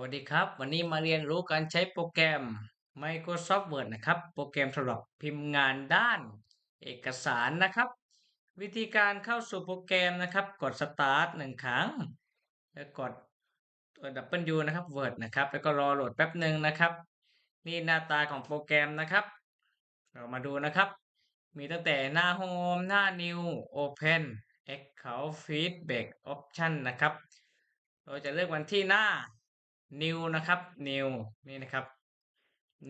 วัสดีครับ วันนี้มาเรียนรู้การใช้โปรแกรม Microsoft Word นะครับ โปรแกรมสำหรับพิมพ์งานด้านเอกสารนะครับ วิธีการเข้าสู่โปรแกรมนะครับ กด Start หนึ่งครั้ง แล้วกดตัว W นะครับ Word นะครับ แล้วก็รอโหลดแป๊บหนึ่งนะครับ นี่หน้าตาของโปรแกรมนะครับ เรามาดูนะครับ มีตั้งแต่หน้า Home หน้า New Open Account Feedback Option นะครับ เราจะเลือกวันที่หน้า new นะครับ new นี่นะครับ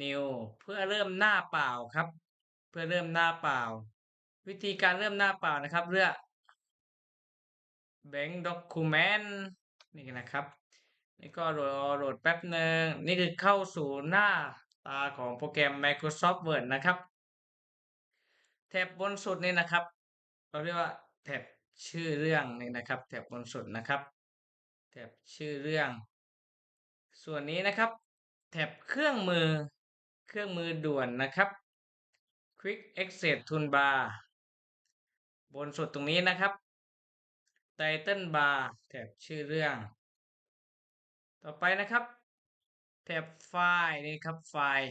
new เพื่อเริ่มหน้าเปล่าครับ เพื่อเริ่มหน้าเปล่า วิธีการเริ่มหน้าเปล่านะครับเลือก bank document นี่นะครับ นี่ก็รอโหลดแป๊บหนึ่งนี่คือเข้าสู่หน้าตาของโปรแกรม Microsoft Word นะครับ แถบบนสุดนี่นะครับ เราเรียกว่าแถบชื่อเรื่องนี่นะครับ แถบบนสุดนะครับ แถบชื่อเรื่อง ส่วนนี้นะครับแถบเครื่องมือ เครื่องมือด่วนนะครับ Quick Access Toolbar บนสุดตรงนี้นะครับ Title Bar แถบชื่อเรื่อง ต่อไปนะครับแถบไฟล์นี่ครับไฟล์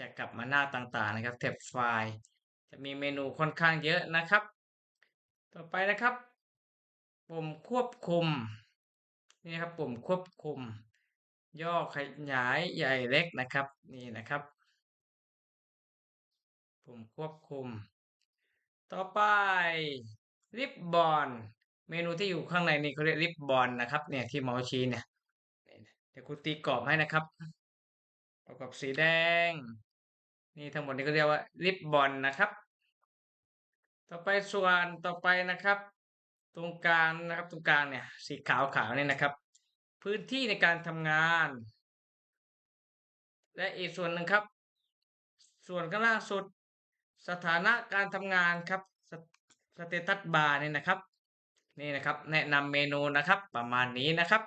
จะกลับมาหน้าต่างๆนะครับแถบไฟล์ จะมีเมนูค่อนข้างเยอะนะครับ ต่อไปนะครับ ปุ่มควบคุมนี่ครับปุ่มควบคุม ย่อขยายใหญ่เล็กนะครับ นี่นะครับปุ่มควบคุม ต่อไปริบบอนเมนูที่อยู่ข้างในนี่เขาเรียกริบบอนนะครับเนี่ยที่เมาส์ชี้เนี่ยเดี๋ยวครูตีกรอบให้นะครับประกอบสีแดง นี่ทั้งหมดนี้ก็เรียกว่าริบบอนนะครับ ต่อไปส่วนต่อไปนะครับ ตรงกลางนะครับ ตรงกลางเนี่ยสีขาวขาวนี่นะครับ พื้นที่ในการทำงาน และอีกส่วนหนึ่งครับ ส่วนข้างล่างสุด สถานะการทำงานครับสเตตัสบาร์นี่นะครับ นี่นะครับ แนะนำเมนูนะครับ ประมาณนี้นะครับ